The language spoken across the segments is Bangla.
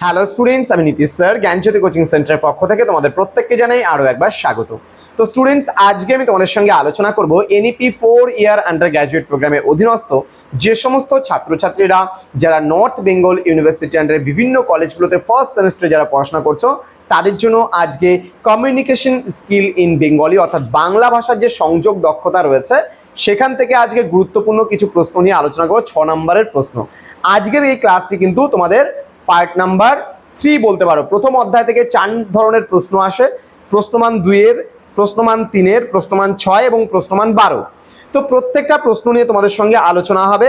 হ্যালো স্টুডেন্টস আমি নীতিশ স্যার, জ্ঞানজ্যোতি কোচিং সেন্টারের পক্ষ থেকে তোমাদের প্রত্যেককে জানাই আরও একবার স্বাগত। তো স্টুডেন্টস আজকে আমি তোমাদের সঙ্গে আলোচনা করব NEP four year undergraduate প্রোগ্রামের অধীনস্থ যে সমস্ত ছাত্রছাত্রীরা যারা নর্থ বেঙ্গল ইউনিভার্সিটি আন্ডারে বিভিন্ন কলেজগুলোতে ফার্স্ট সেমিস্টারে যারা পড়াশোনা করছ, তাদের জন্য আজকে কমিউনিকেশন স্কিল ইন বেঙ্গলি অর্থাৎ বাংলা ভাষার যে সংযোগ দক্ষতা রয়েছে, সেখান থেকে আজকে গুরুত্বপূর্ণ কিছু প্রশ্ন নিয়ে আলোচনা করব, ছ নম্বরের প্রশ্ন। আজকের এই ক্লাসটি কিন্তু তোমাদের পার্ট নাম্বার থ্রি বলতে পারো। প্রথম অধ্যায় থেকে চার ধরনের প্রশ্ন আসে। প্রশ্নমান দুইয়ের, প্রশ্নমান তিনের, প্রশ্নমান ছয় এবং প্রশ্নমান বারো। তো প্রত্যেকটা প্রশ্ন নিয়ে তোমাদের সঙ্গে আলোচনা হবে।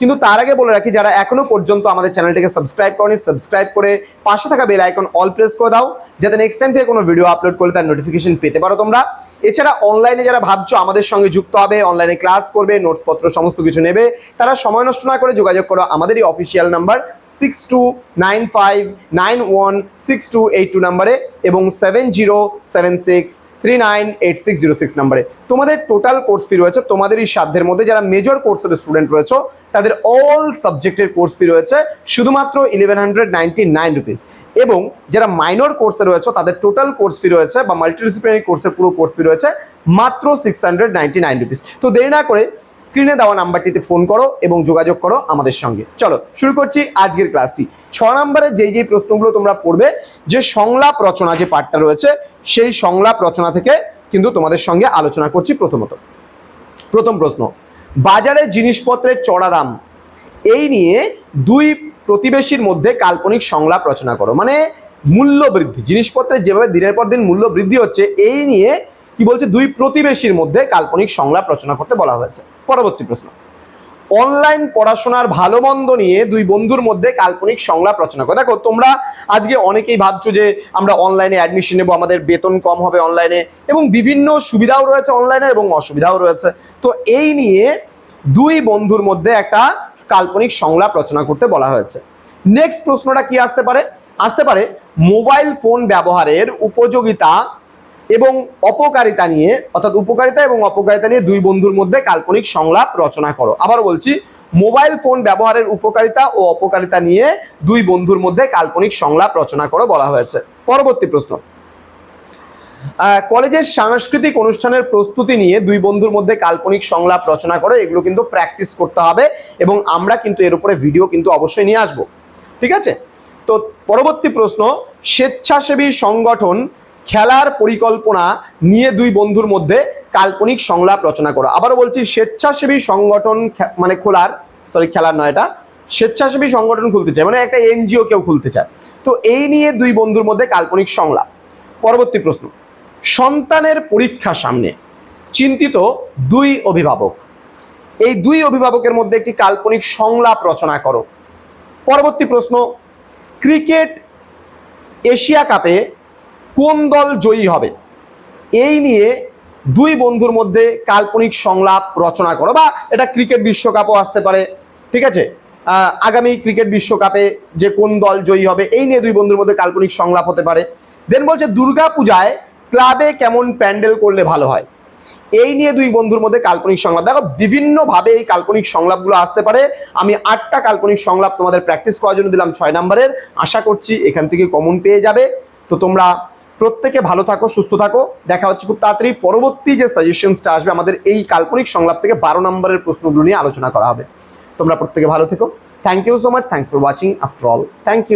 কিন্তু তার আগে বলে রাখি, যারা এখনও পর্যন্ত আমাদের চ্যানেলটিকে সাবস্ক্রাইব করনি সাবস্ক্রাইব করে পাশে থাকা বেল আইকন অল প্রেস করে দাও, যাতে নেক্সট টাইম থেকে কোনো ভিডিও আপলোড করলে তার নোটিফিকেশন পেতে পারো তোমরা। এছাড়া অনলাইনে যারা ভাবছ আমাদের সঙ্গে যুক্ত হবে অনলাইনে ক্লাস করবে নোটসপত্র সমস্ত কিছু নেবে, তারা সময় নষ্ট না করে যোগাযোগ করো আমাদেরই official number six two nine five nine one six two eight two নাম্বারে এবং seven zero seven six three nine eight six zero six নাম্বারে। তোমাদের টোটাল কোর্স ফি রয়েছে তোমাদেরই সাধ্যের মধ্যে যারা মেজর কোর্সের স্টুডেন্ট রয়েছে, তাদের অল সাবজেক্টের কোর্স ফি রয়েছে শুধুমাত্র eleven hundred ninety nine rupees এবং যারা মাইনর কোর্সে রয়েছে, তাদের টোটাল কোর্স ফি রয়েছে বা মাল্টিডিসিপ্লিনারি কোর্সের পুরো কোর্স ফি রয়েছে মাত্র six hundred ninety nine rupees তো দেরি না করে স্ক্রিনে দেওয়া নাম্বারটিতে ফোন করো এবং যোগাযোগ করো আমাদের সঙ্গে। চলো, শুরু করছি আজকের ক্লাসটি ছ নম্বরে যেই যেই প্রশ্নগুলো তোমরা পড়বে, যে সংলাপ রচনা যে পার্টটা রয়েছে সেই সংলাপ রচনা থেকে কিন্তু তোমাদের সঙ্গে আলোচনা করছি প্রথমত। প্রথম প্রশ্ন, বাজারে জিনিসপত্রের চড়া দাম, এই নিয়ে দুই প্রতিবেশীর মধ্যে কাল্পনিক সংলাপ রচনা করো। মানে মূল্য বৃদ্ধি, জিনিসপত্রের যেভাবে দিনের পর দিন মূল্য বৃদ্ধি হচ্ছে, এই নিয়ে কি বলছে? দুই প্রতিবেশীর মধ্যে কাল্পনিক সংলাপ রচনা করতে বলা হয়েছে। পরবর্তী প্রশ্ন অনলাইন পড়াশোনার ভালো মন্দ নিয়ে দুই বন্ধুর মধ্যে কাল্পনিক সংলাপ রচনা করো। দেখো, তোমরা আজকে অনেকেই ভাবছ যে আমরা অনলাইনে অ্যাডমিশন নেব, আমাদের বেতন কম হবে অনলাইনে এবং বিভিন্ন সুবিধাও রয়েছে অনলাইনে এবং অসুবিধাও রয়েছে। তো এই নিয়ে দুই বন্ধুর মধ্যে একটা কাল্পনিক সংলাপ রচনা করতে বলা হয়েছে। নেক্সট প্রশ্নটা কি আসতে পারে? আসতে পারে মোবাইল ফোন ব্যবহারের উপযোগিতা এবং অপকারিতা নিয়ে, অর্থাৎ উপকারিতা এবং অপকারিতা নিয়ে দুই বন্ধুর মধ্যে কাল্পনিক সংলাপ রচনা করো। আবার বলছি, মোবাইল ফোন ব্যবহারের উপকারিতা ও অপকারিতা নিয়ে দুই বন্ধুর মধ্যে কাল্পনিক সংলাপ রচনা করো বলা হয়েছে। পরবর্তী প্রশ্ন। কলেজের সাংস্কৃতিক অনুষ্ঠানের প্রস্তুতি নিয়ে দুই বন্ধুর মধ্যে কাল্পনিক সংলাপ রচনা করো, এগুলো কিন্তু প্র্যাকটিস করতে হবে এবং আমরা কিন্তু এর উপরে ভিডিও কিন্তু অবশ্যই নিয়ে আসব। ঠিক আছে? তো পরবর্তী প্রশ্ন, স্বেচ্ছাসেবী সংগঠন খেলার পরিকল্পনা নিয়ে দুই বন্ধুর মধ্যে কাল্পনিক সংলাপ রচনা করো। আবারও বলছি, স্বেচ্ছাসেবী সংগঠন মানে খোলার সরি খেলার নয় এটা, স্বেচ্ছাসেবী সংগঠন খুলতে চায় মানে একটা এনজিও কেউ খুলতে চায়। তো এই নিয়ে দুই বন্ধুর মধ্যে কাল্পনিক সংলাপ। পরবর্তী প্রশ্ন, সন্তানের পরীক্ষা সামনে চিন্তিত দুই অভিভাবক। এই দুই অভিভাবকের মধ্যে একটি কাল্পনিক সংলাপ রচনা করো। পরবর্তী প্রশ্ন, ক্রিকেট এশিয়া কাপে কোন দল জয়ী হবে? এই নিয়ে দুই বন্ধুর মধ্যে কাল্পনিক সংলাপ রচনা করো বা এটা ক্রিকেট বিশ্বকাপও আসতে পারে, ঠিক আছে? আগামী ক্রিকেট বিশ্বকাপে যে কোন দল জয়ী হবে, এই নিয়ে দুই বন্ধুর মধ্যে কাল্পনিক সংলাপ হতে পারে। দেন বলছে দুর্গা পূজায় ক্লাবে কেমন প্যান্ডেল করলে ভালো হয়? এই নিয়ে দুই বন্ধুর মধ্যে কাল্পনিক সংলাপ। দেখো, বিভিন্নভাবে এই কাল্পনিক সংলাপগুলো আসতে পারে। আমি আটটা কাল্পনিক সংলাপ তোমাদের প্র্যাকটিস করার জন্য দিলাম ছয় নম্বরের। আশা করছি এখান থেকে কমন পেয়ে যাবে। তো তোমরা প্রত্যেকে ভালো থাকো, সুস্থ থাকো। দেখা হচ্ছে খুব তাড়াতাড়ি। পরবর্তী যে সাজেশনসটা আসবে আমাদের এই কাল্পনিক সংলাপ থেকে বারো নম্বরের প্রশ্নগুলো নিয়ে আলোচনা করা হবে। তোমরা প্রত্যেকে ভালো থেকো। Thank you so much thanks for watching after all thank you